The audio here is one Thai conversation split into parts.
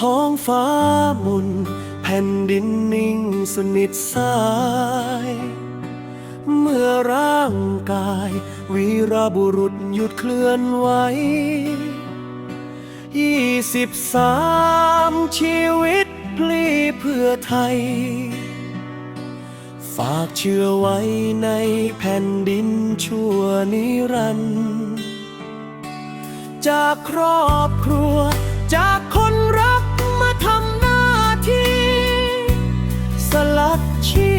ท้องฟ้ามุน แผ่นดินนิ่งสนิทสาย เมื่อร่างกาย วีรบุรุษหยุดเคลื่อนไหวยี่สิบสามชีวิตพลีเพื่อไทย ฝากเชื่อไว้ในแผ่นดินชั่วนิรันดร์จากครอบครัวจากคน ดชี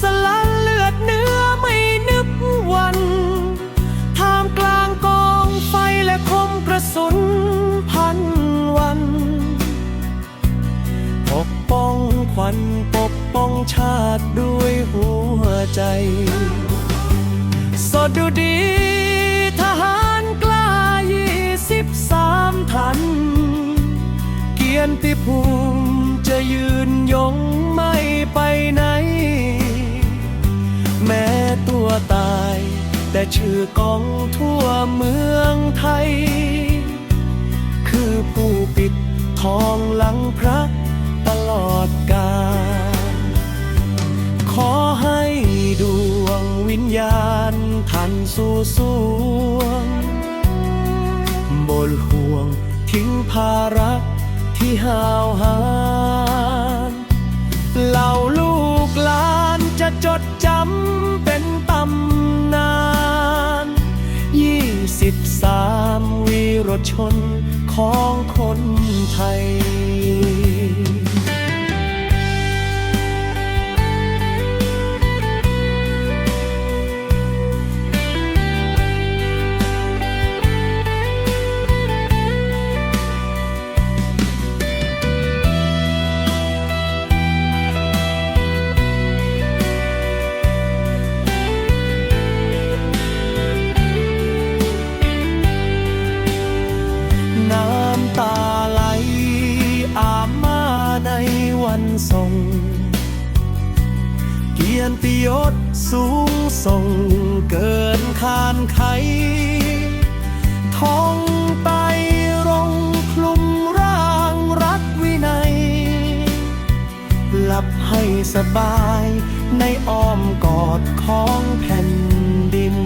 สลัดเลือดเนื้อไม่นึกวันท่ามกลางกองไฟและคมกระสุนพันวันปกป้องขวัญปกป้องชาติด้วยหัวใจ สดดูดีทหาร ชื่อกองทั่วเมืองไทย คือผู้ปิดทองหลังพระตลอดกาลขอให้ดวงวิญญาณทันสู่สวงบนห่วงทิ้งภาระที่หาวหาญเหล่าลูกหลานจะจด รถชนของคนไทย วันส่งเกียรติยศสูงส่งเกินคานไขท้องไตรงคลุมร่างรักวินัย หลับให้สบายในอ้อมกอดของแผ่นดิน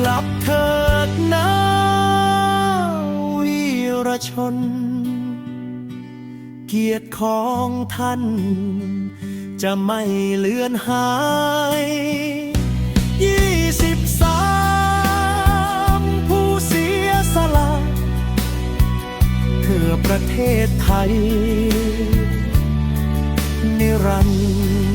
หลับเถิดนะวีรชน เกียรติของท่าน จะไม่เลือนหายยี่สิบสามผู้เสียสละเพื่อประเทศไทย นิรันดร์